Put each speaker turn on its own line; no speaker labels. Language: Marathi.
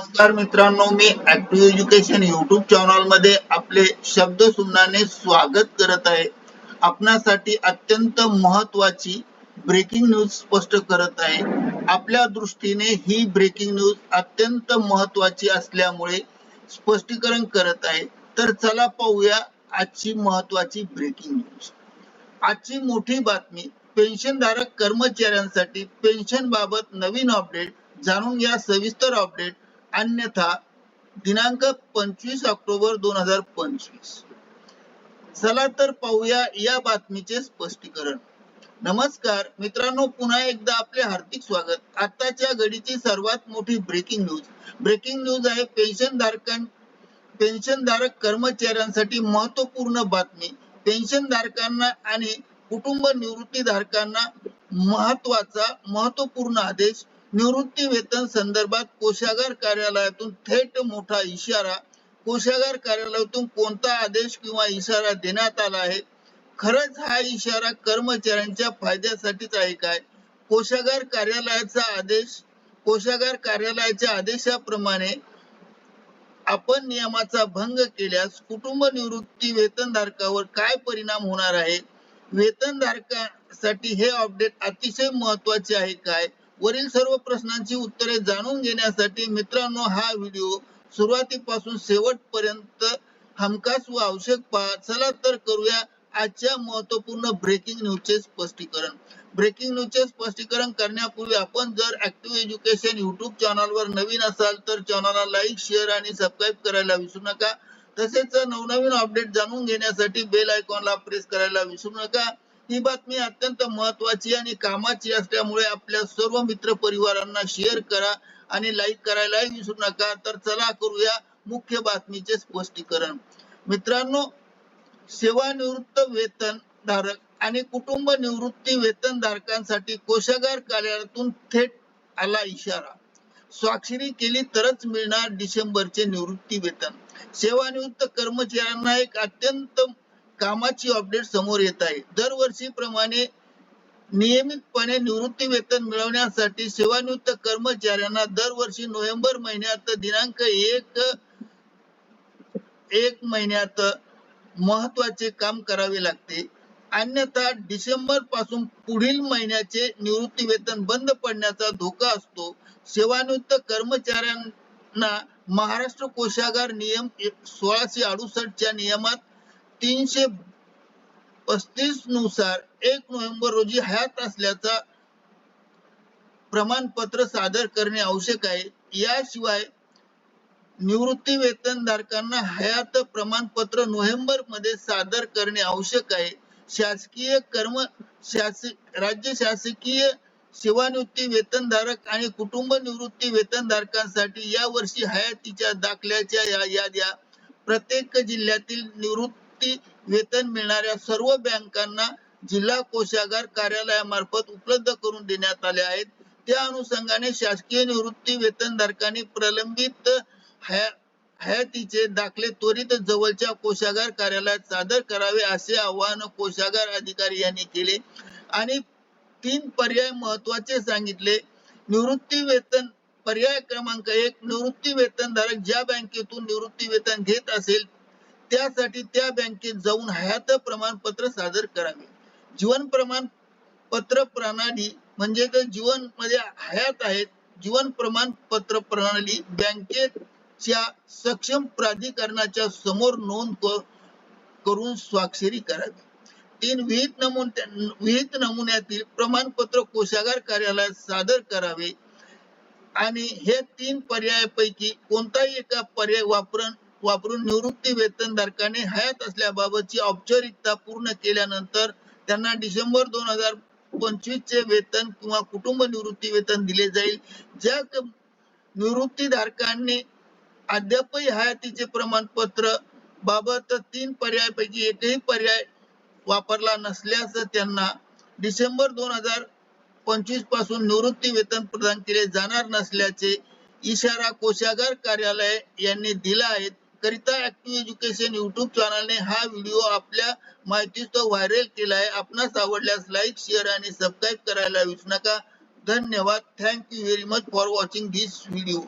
नमस्कार मित्रांनो मी ऍक्टिव्ह एज्युकेशन युट्यूब चॅनलमध्ये आपले शब्द सुमनाने स्वागत करत आहे. आपणासाठी अत्यंत महत्वाची ब्रेकिंग न्यूज स्पष्ट करत आहे. आपल्या दृष्टीने ही ब्रेकिंग न्यूज अत्यंत महत्वाची असल्यामुळे स्पष्टीकरण करत आहे. तर चला पाहूया आजची महत्वाची ब्रेकिंग न्यूज आजची मोठी बातमी पेन्शनधारक कर्मचाऱ्यांसाठी पेन्शन बाबत नवीन अपडेट जाणून घ्या सविस्तर अपडेट अन्यथा दिनांक पंचवीस ऑक्टोबर दोन हजार पंचवीस. चला तर पाहूया या बातमीचे स्पष्टीकरण. नमस्कार मित्रांनो पुन्हा एकदा आपले हार्दिक स्वागत. आताच्या घडीची सर्वात मोठी ब्रेकिंग न्यूज ब्रेकिंग न्यूज आहे पेन्शन धारकां पेन्शनधारक कर्मचाऱ्यांसाठी महत्त्वपूर्ण बातमी. पेन्शन धारकांना आणि कुटुंब निवृत्ती धारकांना महत्त्वाचा महत्त्वपूर्ण आदेश निवृत्ती वेतन संदर्भात कोषागार कार्यालयातून थेट मोठा इशारा कोषागार कार्यालयातून कोणता आदेश किंवा इशारा देण्यात आला आहे? खरंच हा इशारा कर्मचाऱ्यांच्या फायद्यासाठीच आहे काय? कोषागार कार्यालयाचा आदेश कोषागार कार्यालयाच्या आदेशाप्रमाणे आपण नियमाचा भंग केल्यास कुटुंब निवृत्ती वेतनधारकावर काय परिणाम होणार आहे? वेतनधारकासाठी हे अपडेट अतिशय महत्त्वाचे आहे काय? वरील सर्व प्रश्नांची उत्तरे जाणून घेण्यासाठी मित्रांनो हा व्हिडिओ सुरुवातीपासून शेवटपर्यंत हमखास व आवश्यक पहा. चला तर करूया आजच्या महत्त्वपूर्ण ब्रेकिंग न्यूजचे स्पष्टीकरण. ब्रेकिंग न्यूजचे स्पष्टीकरण करण्यापूर्वी आपण जर ऍक्टिव्ह एज्युकेशन युट्यूब चॅनलवर नवीन असाल तर चॅनलला लाईक शेअर आणि सबस्क्राईब करायला विसरू नका. तसेच नवनवीन अपडेट जाणून घेण्यासाठी बेल आयकॉनला प्रेस करायला विसरू नका. ही बातमी अत्यंत महत्वाची आणि कामाची असल्यामुळे आपल्या सर्व मित्र परिवारांना शेअर करा आणि लाईक करायलाही विसरू नका. तर चला करूया मुख्य बातमीचे स्पष्टीकरण. मित्रांनो सेवानिवृत्त वेतन धारक आणि कुटुंब निवृत्ती वेतन धारकांसाठी कोषागार कार्यालयातून थेट आला इशारा. स्वाक्षरी केली तरच मिळणार डिसेंबरचे निवृत्ती वेतन. सेवानिवृत्त कर्मचाऱ्यांना एक अत्यंत कामाची अपडेट समोर येत आहे. दरवर्षी प्रमाणे नियमितपणे निवृत्ती वेतन मिळवण्यासाठी सेवानिवृत्त कर्मचाऱ्यांना दरवर्षी नोव्हेंबर महिन्यात दिनांक एक एक महिन्यात महत्त्वाचे काम करावे लागते. अन्यथा डिसेंबरपासून पुढील महिन्याचे निवृत्ती वेतन बंद पडण्याचा धोका असतो. सेवानिवृत्त कर्मचाऱ्यांना महाराष्ट्र कोषागार नियम सोळाशे अडुसष्ट च्या नियमात तीनशे पस्तीसनुसार एक नोव्हेंबर रोजी हयात असल्याचा प्रमाणपत्र सादर करणे आवश्यक आहे. याशिवाय निवृत्ती वेतन धारकांना हयात प्रमाणपत्र नोव्हेंबरमध्ये सादर करणे आवश्यक आहे. शासकीय कर्म शास राज्य शासकीय सेवानिवृत्ती वेतनधारक आणि कुटुंब निवृत्ती वेतनधारकांसाठी या वर्षी हयातीच्या दाखल्याच्या या याद्या प्रत्येक जिल्ह्यातील निवृत्ती निवृत्ती वेतन मिळणाऱ्या सर्व बँकांना जिल्हा कोषागार कार्यालयामार्फत उपलब्ध करून देण्यात आले आहेत. त्या अनुषंगाने शासकीय निवृत्ती वेतन धारकांनी प्रलंबित हयातीचे दाखले त्वरित जवळच्या कोषागार कार्यालयात सादर करावे असे आवाहन कोषागार अधिकारी यांनी केले. आणि तीन पर्याय महत्त्वाचे सांगितले. निवृत्ती वेतन पर्याय क्रमांक एक निवृत्ती वेतन धारक ज्या बँकेतून निवृत्ती वेतन घेत असेल त्यासाठी त्या बँकेत जाऊन हयात प्रमाणपत्र सादर करावे. जीवन प्रमाणपत्र प्रणाली म्हणजे जीवनमध्ये हयात आहेत. जीवन प्रमाणपत्र प्रणाली बँकेच्या सक्षम प्राधिकरणाच्या समोर नोंद करून स्वाक्षरी करावी. तीन विहित नमुन विहित नमुन्यातील प्रमाणपत्र कोषागार कार्यालयात सादर करावे. आणि हे तीन पर्यायापैकी कोणताही एका पर्याय वापरून वापरून निवृत्ती वेतनधारकाने हयात असल्याबाबतची औपचारिकता पूर्ण केल्यानंतर त्यांना डिसेंबर दोन हजार पंचवीस चे वेतन किंवा कुटुंब निवृत्ती वेतन दिले जाईल. ज्या निवृत्ती धारकांनी अद्यापही हयातीचे प्रमाणपत्र बाबत तीन पर्यायापैकी एकही पर्याय वापरला नसल्यास त्यांना डिसेंबर दोन हजार पंचवीसपासून निवृत्ती वेतन प्रदान केले जाणार नसल्याचे इशारा कोषागार कार्यालय यांनी दिला आहे. करिता ऍक्टिव्ह एज्युकेशन युट्यूब चॅनलने हा व्हिडिओ आपल्या माहितीस्तव व्हायरल केला आहे आपणास आवडल्यास लाईक शेअर आणि सबस्क्राईब करायला विसरू नका. धन्यवाद. Thank you very much for watching this video